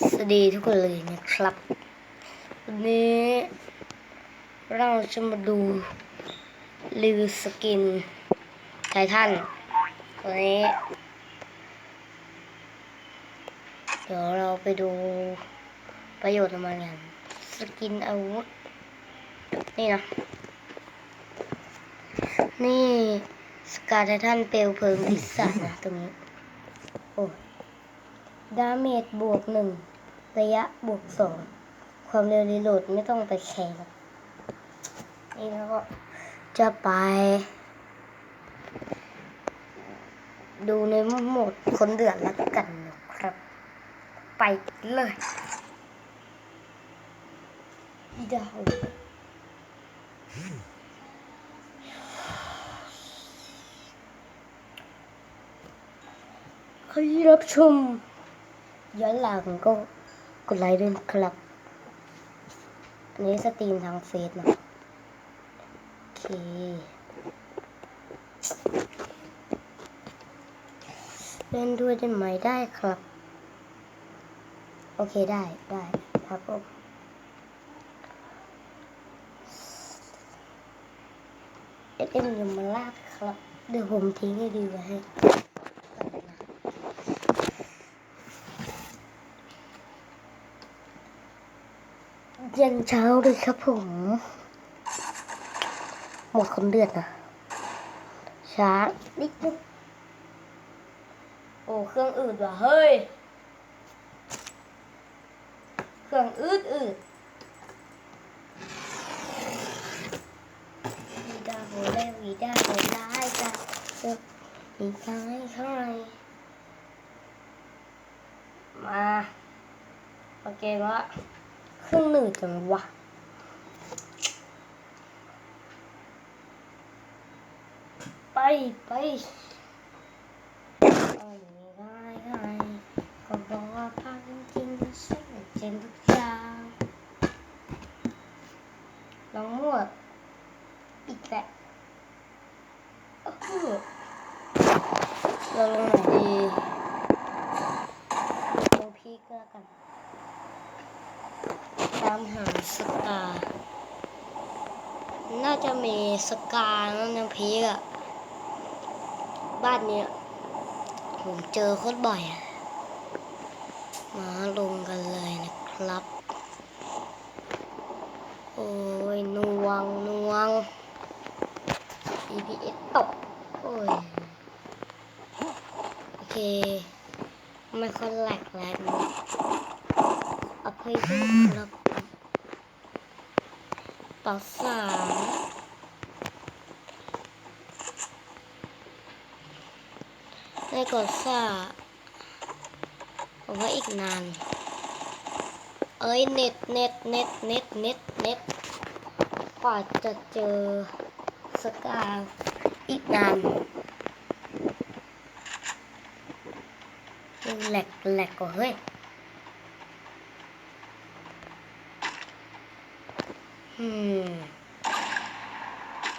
สวัสดีทุกคนเลยนะครับ วันนี้เราจะมาดูรีวิวสกินไททันตัวนี้ เดี๋ยวเราไปดูประโยชน์ของมันกันสกินอาวุธ นี่นะ นี่สกาไททันเปลวเพลิงพิศานะตรงนี้ โอ้ ดาเมจบวกหนึ่งระยะบวกสองความเร็วรีโหลดไม่ต้องไปแข่งนี่แล้วก็จะไป ดูในโหมดคนเดือดแล้วกันนะครับ ไปเลยอีดาวใครรับชม ย้อนหลังก็กดไลค์ด้วยครับอันนี้สตรีมทางเฟซนะโอเค เล่นด้วยได้ไหมได้ครับ โอเคได้ได้ครับผมเอ็มยมมาลาดครับ เดี๋ยวผมทิ้งให้ดีไว้ให้ ย็นเช้าเลยครับผม หมดคนเดือดนะ ช้านิดนึงโอ้เครื่องอืดว่ะเฮ้ย เครื่องอืดอืดวีดาโหแลวีดาโหได้จ้ะเออมีซ้ายข้างในมา โอเคว่า เครื่งหนืดจังวะไปไปเอาอย่างนี้ได้ไงก็บอกว่าพังจริงๆใช่เจนทุกอย่างลองมั่วอีกแหละโอ้โหเราลงไหนดีลงพีก็แล้วกัน ตามหาสกา น่า จะมีสกาแล้วน้ำพีกอะบ้านเนี้ยผมเจอโคตรบ่อยอะมาลงกันเลยนะครับ โอ้ยนวงนวง EPS ตก โอ้ย โอเค ไม่ค่อยแหลกแล้วนะอภัยด้วยครับเป่าสาม ได้กดซ่าผมว่าอีกนาน เอ้ยเน็ตเน็ตเน็ตเน็ตเน็ตเน็ตกว่าจะเจอสกาอีกนานแหลกแหลกกว่าเฮ้ยอืม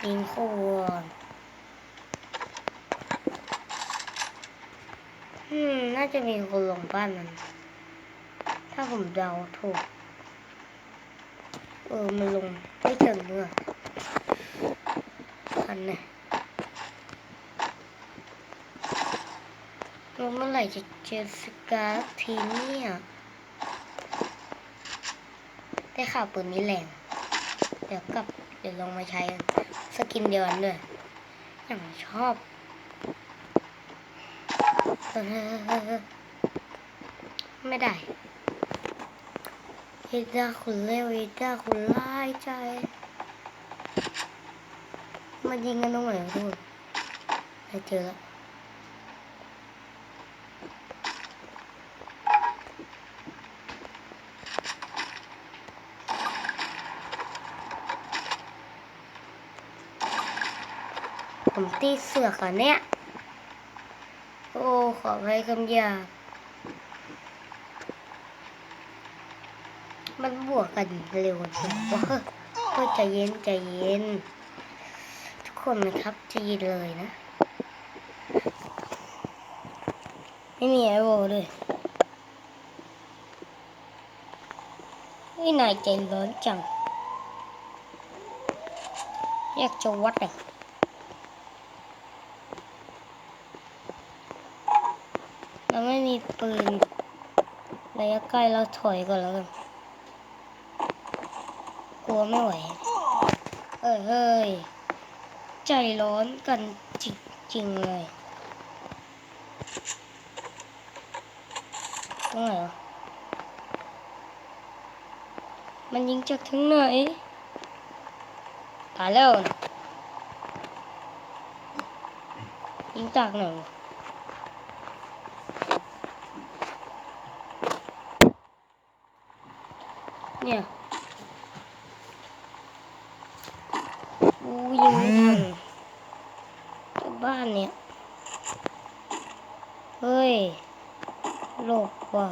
ยิงขวดอืม น่าจะมีคนลงบ้านมัน ถ้าผมเดาถูก เออ มันลงไม่ถึงเมื่ออันเนี่ยแล้วเมื่อไหร่จะเจอสกาทีเนี่ยได้ข่าวปืนนี้แรง เดี๋ยวกลับ เดี๋ยวลองมาใช้สกินเดียวกันด้วยอย่างชอบ ไม่ได้เฮด้าคุณเลวเฮด้าคุณไล่ใจมายิงกันตรงไหนทุกคนได้เจอแล้วผมตีเสือกก่อนเนี่ย โอ้ ขอให้คำหยาบมันบวกกันเร็วจังวะก็ใจเย็นใจเย็น ทุกคนนะครับใจเย็นเลยนะ ไม่มีไอโวเลยเฮ้นายใจร้อนจัง อยากจะวัดอะเราไม่มี ปืนระยะใกล้เราถอยก่อนแล้วกัน กลัวไม่ไหว เอ้ยเฮ้ย ใจร้อนกันจริงๆเลยตรงไหนวะมันยิงจากทางไหนตายแล้วยิงจากไหนวะ เนี่ยกูยิงไม่ทันเจ้าบ้านเนี่ย เฮ้ยโลกว่ะ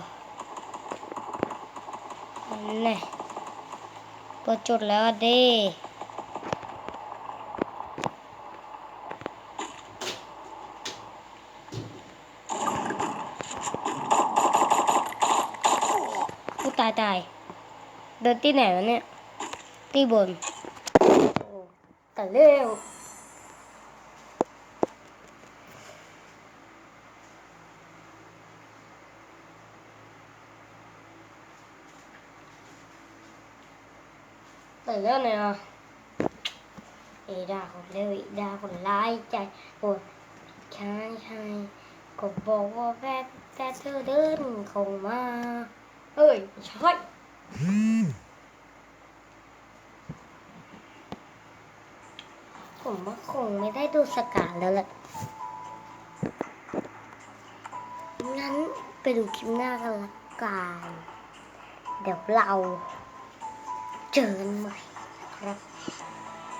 นั่นแหละเปิดจุดแล้วอะเด้กูตายตาย เดินที่ไหนวะเนี่ย ที่บนแต่เร็วตื่นแล้วเนี่ยเอดาคนเร็วอีดาคนร้ายใจโอ้ยใช่ใช่ก็บอกว่าแฟนแฟนเธอเดินเข้ามา เอ้ยใช่ ผมว่าคงไม่ได้ดูสกาแล้วแหละงั้นไปดูคลิปหน้ากันละกันเดี๋ยวเราเจอกันใหม่ครับ